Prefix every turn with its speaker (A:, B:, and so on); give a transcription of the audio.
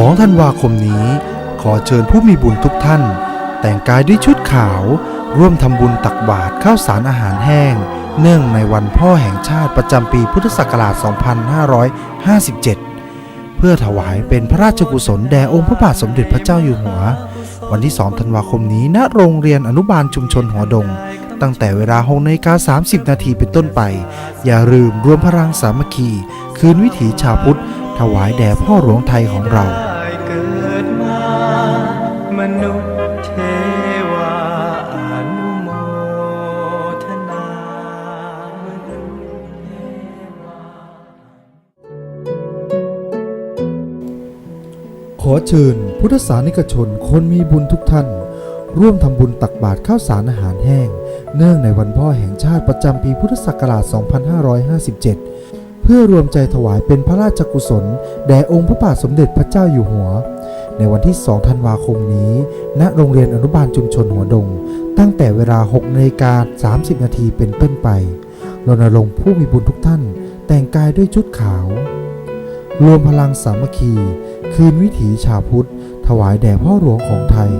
A: 2 ธันวาคมนี้ ขอเชิญผู้มีบุญทุกท่าน แต่งกายด้วยชุดขาว ร่วมทำบุญตักบาตรข้าวสารอาหารแห้ง เนื่องในวันพ่อแห่งชาติประจำปีพุทธศักราช 2557 เพื่อถวายเป็นพระราชกุศลแด่องค์พระบาทสมเด็จพระเจ้าอยู่หัว วันที่ 2 ธันวาคมนี้ณโรงเรียนอนุบาลชุมชนหัวดง ตั้งแต่เวลา6นาฬิกา30 นาทีเป็นต้นไป อย่าลืมรวมพลังสามัคคี คืนวิถีชาวพุทธถวายแด่พ่อหลวงไทยของเรา
B: เทวาอนุโมทนา
A: ขอเชิญพุทธศาสนิกชนคนมีบุญทุกท่าน ร่วมทำบุญตักบาตรข้าวสารอาหารแห้ง เนื่องในวันพ่อแห่งชาติประจำปีพุทธศักราช 2557 เพื่อรวมใจถวายเป็นพระราชกุศล แด่องค์พระบาทสมเด็จพระเจ้าอยู่หัว ในวันที่ 2 ธันวาคมนี้ ณ โรงเรียนอนุบาลชุมชนหัวดง ตั้งแต่เวลา6นาฬิกา30 นาทีเป็นต้นไป รณรงค์ผู้มีบุญทุกท่าน แต่งกายด้วยชุดขาว รวมพลังสามัคคี คืนวิถีชาวพุทธ ถวายแด่พ่อหลวงของไทย